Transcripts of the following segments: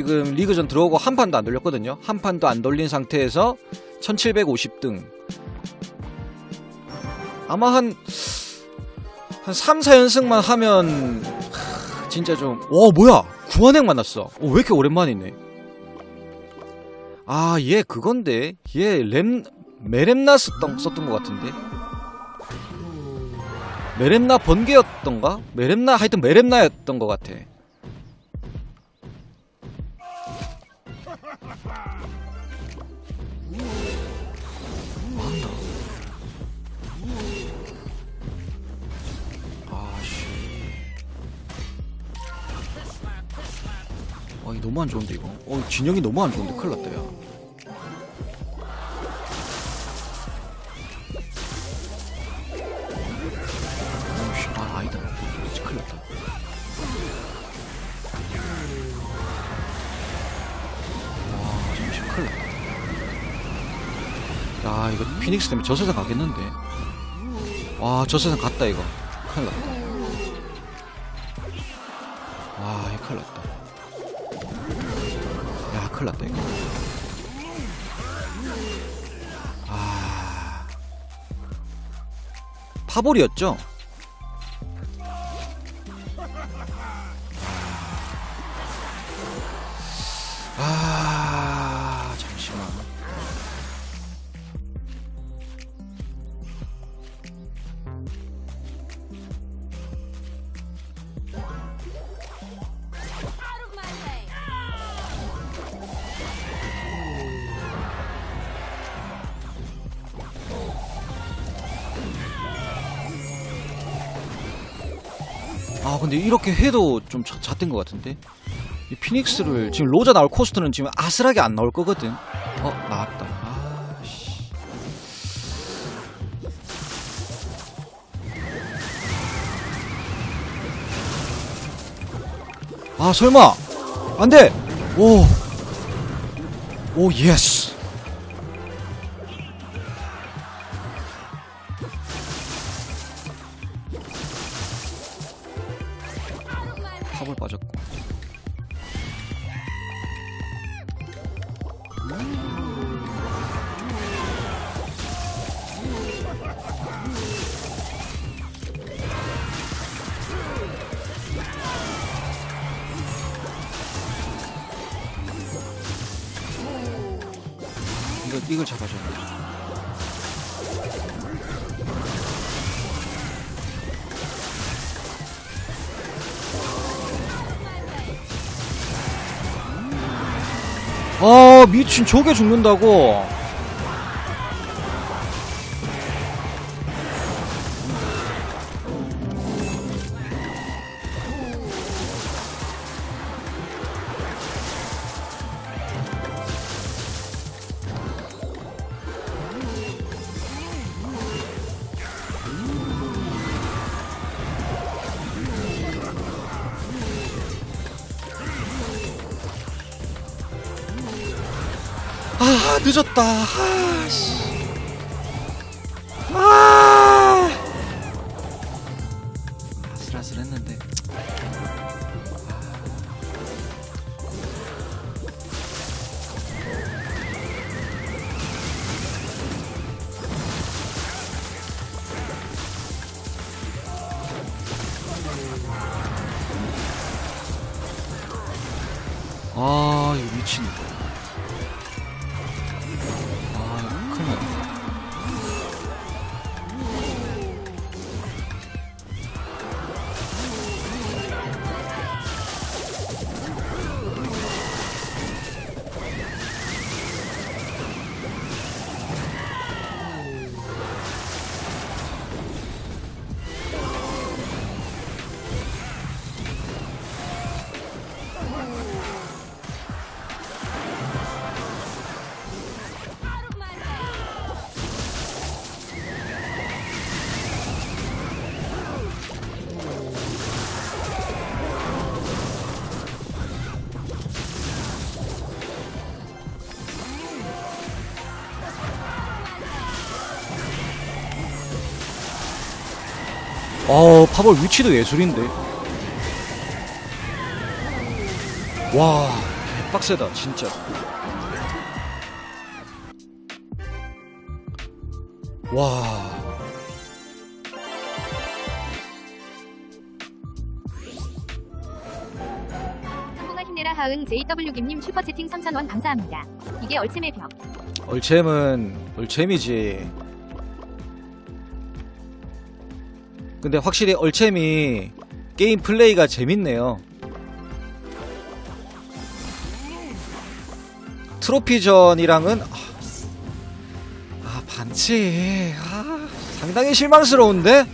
지금 리그전 들어오고 한 판도 안 돌렸거든요. 한 판도 안 돌린 상태에서 1750등. 아마 한, 한 3, 4연승만 하면, 하, 진짜 좀, 와, 뭐야! 구한행 만났어. 어, 왜 이렇게 오랜만이네. 아, 얘 그건데. 얘 램, 메렘나 썼던, 썼던 것 같은데. 메렘나 번개였던가? 메렘나, 하여튼 메렘나였던 것 같아. 아, 이 너무 안 좋은데 이거. 어, 진영이 너무 안 좋은데 큰일 났다 야. 어우씨, 아 이거 피닉스 때문에 저 세상 가겠는데. 와, 저 세상 갔다 이거. 큰일 났다. 파볼이었죠? 이렇게 해도 좀 자- 잣된 것 같은데? 이 피닉스를 지금 로자 나올 코스트는 지금 아슬하게 안 나올 거거든. 어 나왔다. 아씨. 아 설마. 안돼! 오오 예스 아 미친 저게 죽는다고 늦었다. 아 씨. 아! 아슬아슬했는데. 아 이거 미친 어 파벌 위치도 예술인데 와 빡세다 진짜 와 성공아 힘내라 하은 JW김님 슈퍼채팅 3,000원 감사합니다. 이게 얼침의 벽. 얼챔은 얼챔이지 근데 확실히 얼챔이 게임 플레이가 재밌네요. 트로피전이랑은 아, 아 반치 아 상당히 실망스러운데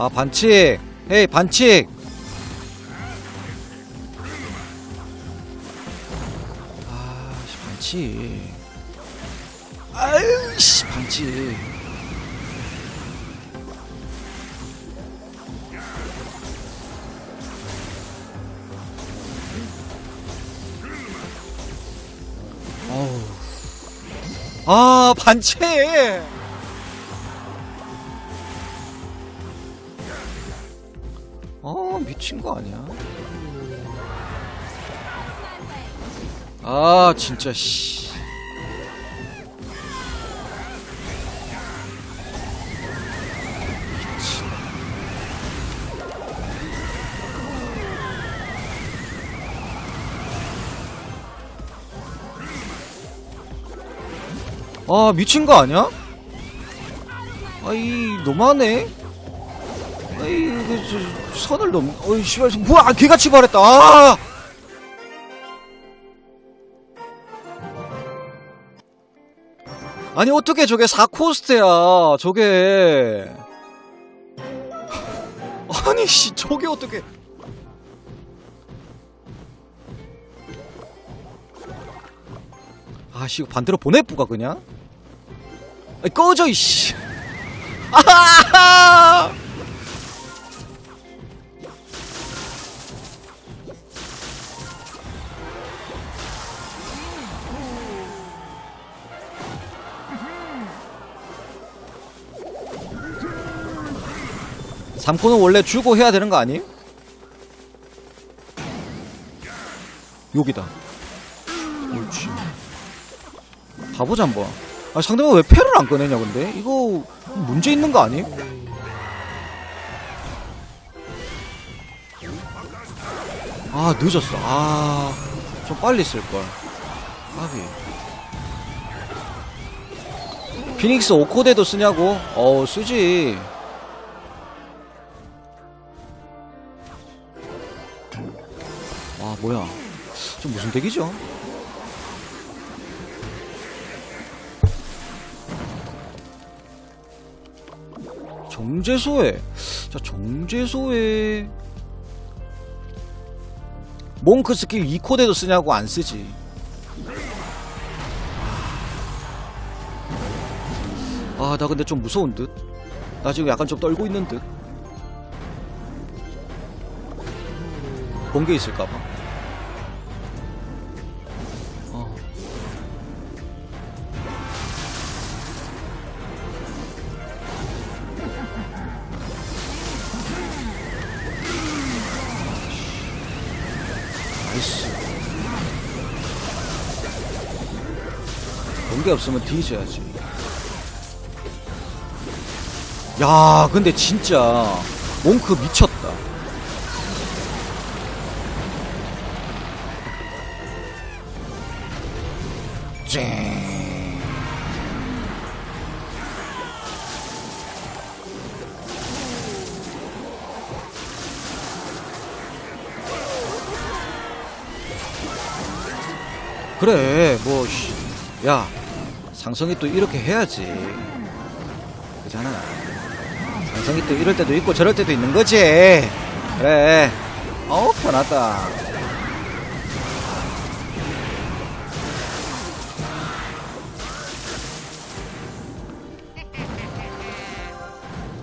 아 반칙. 헤이 반칙. 아씨 반칙. 아유 씨 반칙. 어우. 아 반칙 어 미친 거 아니야 아 진짜 씨 미친. 아 미친 거 아니야? 아이 너무하네. 아이 그, 저, 선을 넘. 어이 씨발 뭐야 개같이 말했다. 아! 아니 어떻게 저게 4코스트야 저게 아니 씨 저게 어떻게 아씨 반대로 보내뿌가 그냥 아이 꺼져 이씨 아하 하 삼코는 원래 주고 해야 되는 거 아니? 여기다. 옳지. 가보자 한번. 아 상대방 왜 패를 안 꺼내냐 근데? 이거 문제 있는 거 아니? 아 늦었어. 아좀 빨리 쓸 걸. 아비. 피닉스 오코데도 쓰냐고? 어 쓰지. 뭐야 좀 무슨 덱이죠? 정제소에 자 정제소에 몽크 스킬 2코데도 쓰냐고 안 쓰지. 아 나 근데 좀 무서운 듯 나 지금 약간 좀 떨고 있는 듯. 번개 있을까봐. 번개 없으면 뒤져야지. 야, 근데 진짜 몽크 미쳤다. 쨍. 그래, 뭐, 씨. 야, 상성이 또 이렇게 해야지. 그잖아. 상성이 또 이럴 때도 있고 저럴 때도 있는 거지. 그래. 어우, 편하다.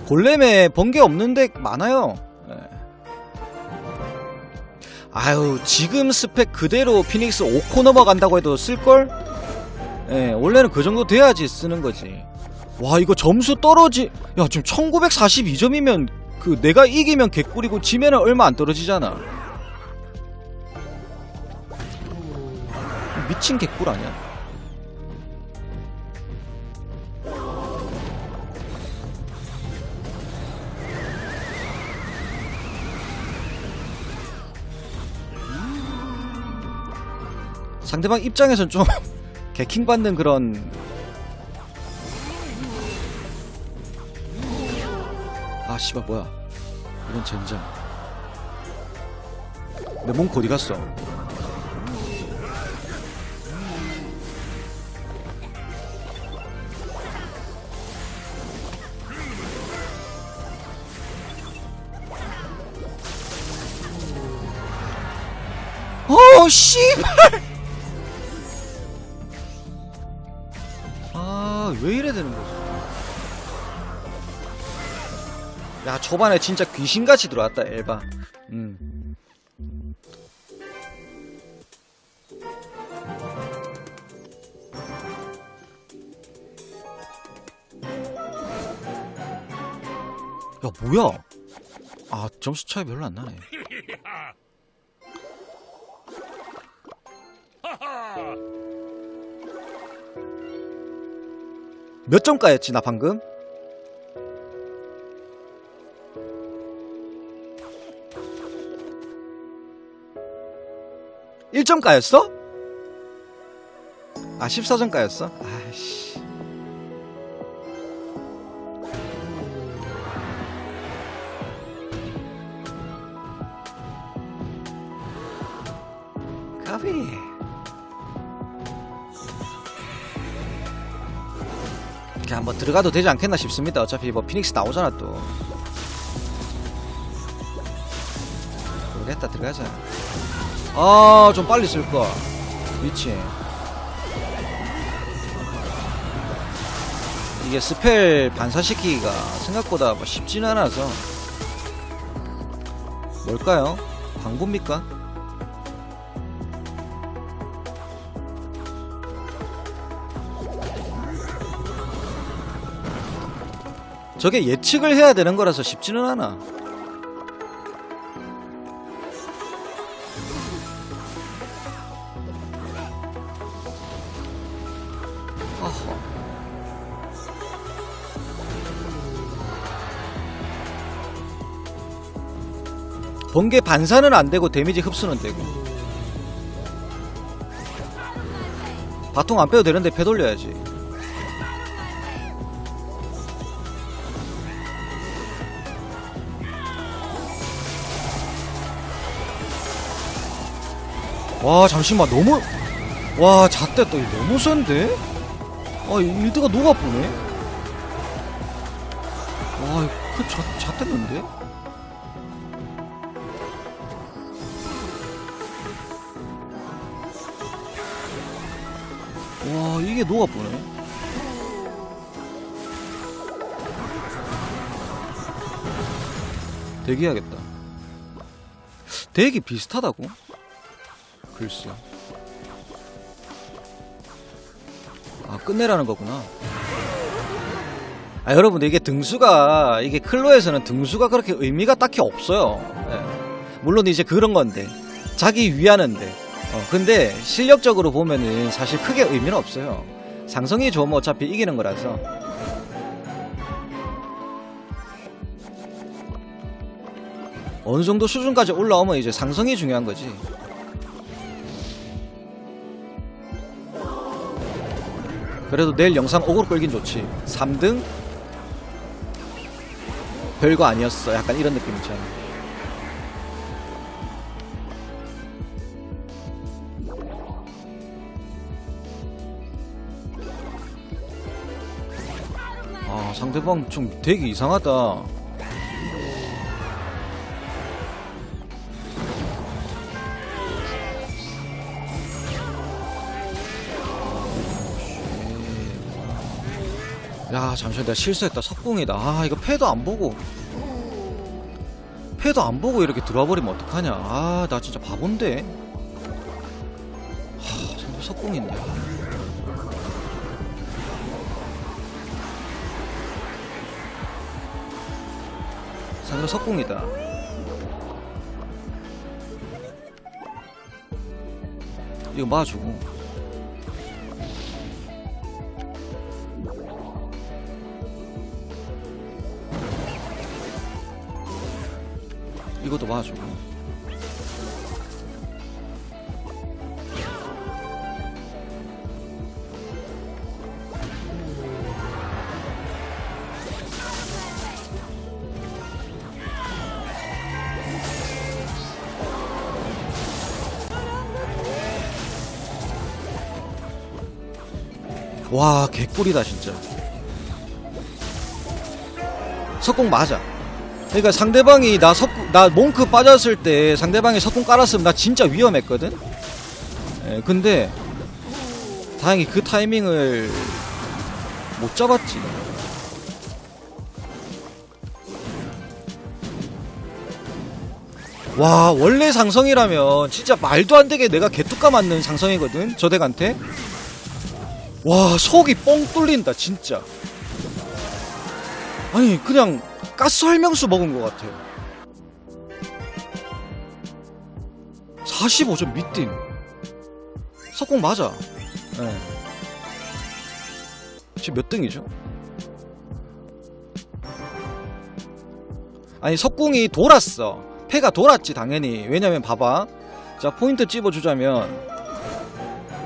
골렘에 번개 없는 데 많아요. 네. 아유 지금 스펙 그대로 피닉스 5코 넘어간다고 해도 쓸걸? 예, 원래는 그 정도 돼야지 쓰는 거지. 와 이거 점수 떨어지 야 지금 1942점이면 그 내가 이기면 개꿀이고 지면은 얼마 안 떨어지잖아. 미친 개꿀 아니야? 상대방 입장에선 좀개 킹 받는 그런 아 씨발 뭐야. 이런 젠장. 내 몽크 어디 갔어. 어 씨발 왜 이래 되는 거지? 야, 초반에 진짜 귀신같이 들어왔다, 엘바. 음. 야, 뭐야? 아, 점수 차이 별로 안 나네. 몇 점까였지, 나 방금? 일점까였어 아, 14점까였어? 아이씨. 들어가도 되지 않겠나 싶습니다. 어차피 뭐 피닉스 나오잖아 또. 모르겠다 들어가자. 아 좀 빨리 쓸 거. 미치. 이게 스펠 반사시키기가 생각보다 뭐 쉽지는 않아서 뭘까요? 방법입니까? 저게 예측을 해야 되는 거라서 쉽지는 않아. 번개 반사는 안 되고 데미지 흡수는 되고. 바통 안 빼도 되는데 패 돌려야지. 와 잠시만 너무 와 잣대 또 너무 센데? 아 일드가 녹아보네 와그 잣대는데? 와 이게 녹아보네 대기해야겠다 대기 비슷하다고? 글쎄. 아, 끝내라는 거구나. 아, 여러분, 이게 등수가, 이게 클로에서는 등수가 그렇게 의미가 딱히 없어요. 예. 물론 이제 그런 건데. 자기 위하는데. 어, 근데 실력적으로 보면은 사실 크게 의미는 없어요. 상성이 좋으면 어차피 이기는 거라서. 어느 정도 수준까지 올라오면 이제 상성이 중요한 거지. 그래도 내일 영상 오고로 끌긴 좋지. 3등? 별거 아니었어. 약간 이런 느낌 있잖아. 아 상대방 좀 되게 이상하다 잠시만 내가 실수했다. 석궁이다. 아 이거 패도 안 보고. 패도 안 보고 이렇게 들어와 버리면 어떡하냐. 아 나 진짜 바본데. 하 상대 석궁인데. 상대 석궁이다. 이거 맞아주고 이것도 맞아주고. 와 개꿀이다 진짜. 석궁 맞아 그러니까 상대방이 나 석궁 나 몽크 빠졌을 때 상대방이 석궁 깔았으면 나 진짜 위험했거든? 예, 근데 다행히 그 타이밍을 못 잡았지. 와 원래 상성이라면 진짜 말도 안 되게 내가 개뚜까 맞는 상성이거든 저 덱한테. 와 속이 뻥 뚫린다 진짜. 아니 그냥 가스 활명수 먹은 것 같아요. 45점 밑팀 석공 맞아. 예. 지금 몇 등이죠? 아니 석궁이 돌았어. 패가 돌았지 당연히. 왜냐면 봐봐. 자 포인트 찝어주자면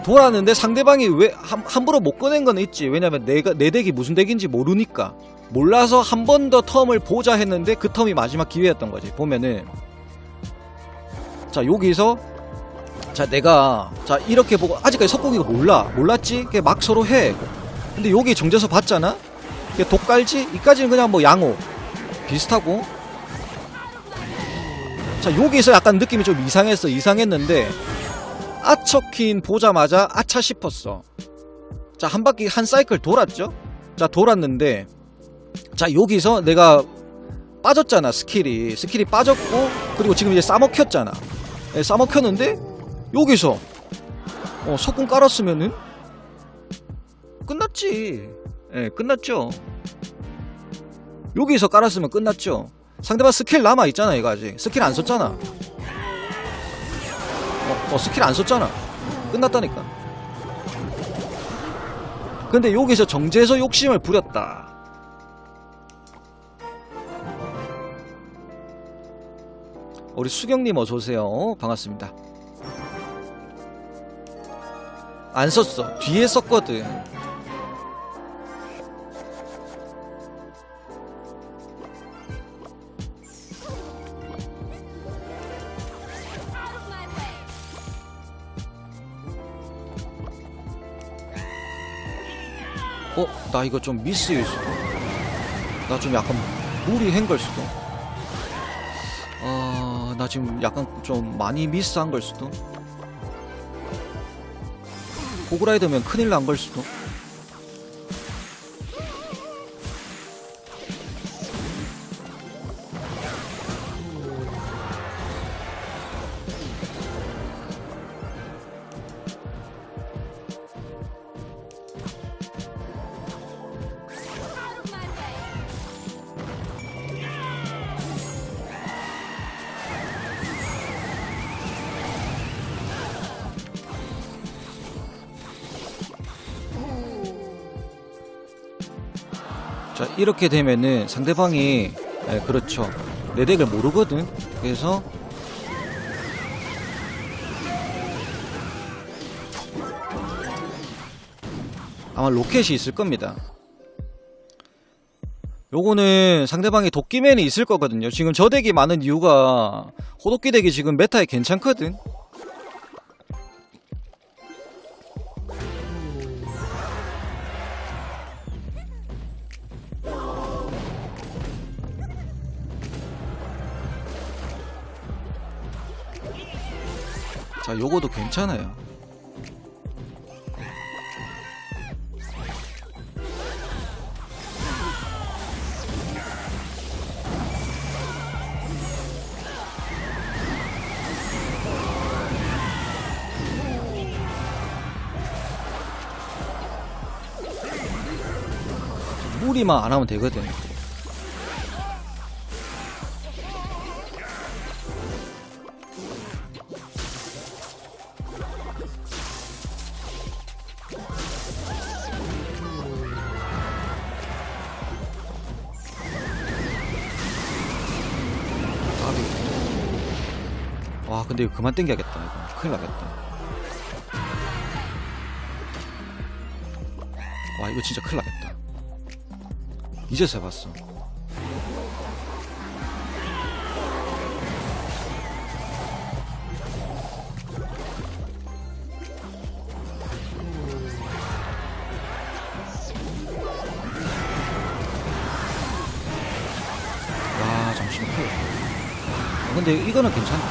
돌았는데 상대방이 왜 함, 함부로 못 꺼낸 건 있지. 왜냐면 내가 내 덱이 무슨 덱인지 모르니까 몰라서 한 번 더 텀을 보자 했는데 그 텀이 마지막 기회였던 거지 보면은. 자 여기서 자 내가 자 이렇게 보고 아직까지 석궁이가 몰라. 몰랐지? 막 서로 해. 근데 여기 정제서 봤잖아? 독갈지? 이까지는 그냥 뭐 양호. 비슷하고. 자 여기서 약간 느낌이 좀 이상했어 이상했는데. 아처킨 보자마자 아차 싶었어. 자, 한 바퀴 한 사이클 돌았죠? 자, 돌았는데 자, 여기서 내가 빠졌잖아, 스킬이. 스킬이 빠졌고 그리고 지금 이제 싸먹혔잖아. 예, 싸먹혔는데 여기서 어, 석궁 깔았으면은 끝났지. 예, 끝났죠. 여기서 깔았으면 끝났죠. 상대방 스킬 남아 있잖아, 이거 아직. 스킬 안 썼잖아. 어, 어, 스킬 안 썼잖아. 끝났다니까. 근데 여기서 정제에서 욕심을 부렸다. 우리 수경님 어서 오세요. 반갑습니다. 안 썼어. 뒤에 썼거든. 어? 나 이거 좀 미스일 수도. 나 좀 약간 무리한 걸 수도. 지금 약간 좀 많이 미스한 걸 수도. 호그라이더면 큰일 난 걸 수도. 자, 이렇게 되면은 상대방이, 예, 그렇죠. 내 덱을 모르거든. 그래서, 아마 로켓이 있을 겁니다. 요거는 상대방이 도끼맨이 있을 거거든요. 지금 저 덱이 많은 이유가 호도끼 덱이 지금 메타에 괜찮거든. 자 요거도 괜찮아요. 무리만 안 하면 되거든. 와 근데 이거 그만 땡겨야겠다. 이거 큰일 나겠다. 와 이거 진짜 큰일 나겠다. 이제서 아, 근데 이거는 괜찮대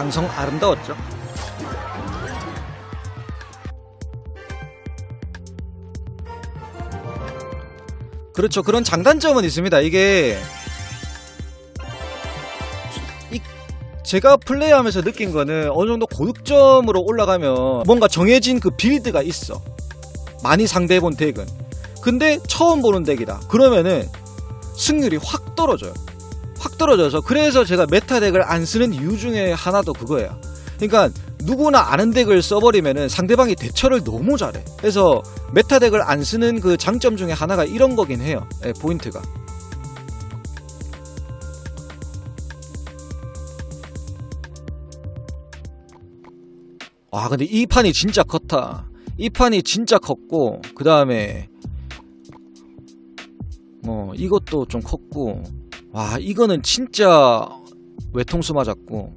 상성 아름다웠죠? 그렇죠. 그런 장단점은 있습니다. 이게 이- 제가 플레이하면서 느낀 거는 어느 정도 고득점으로 올라가면 뭔가 정해진 그 빌드가 있어. 많이 상대해본 덱은. 근데 처음 보는 덱이다. 그러면은 승률이 확 떨어져요. 확 떨어져서 그래서 제가 메타 덱을 안 쓰는 이유 중에 하나도 그거예요. 그러니까 누구나 아는 덱을 써버리면은 상대방이 대처를 너무 잘해. 그래서 메타 덱을 안 쓰는 그 장점 중에 하나가 이런 거긴 해요. 예, 포인트가. 와, 근데 이 판이 진짜 컸다. 이 판이 진짜 컸고, 그 다음에, 뭐, 이것도 좀 컸고, 와, 이거는 진짜 외통수 맞았고,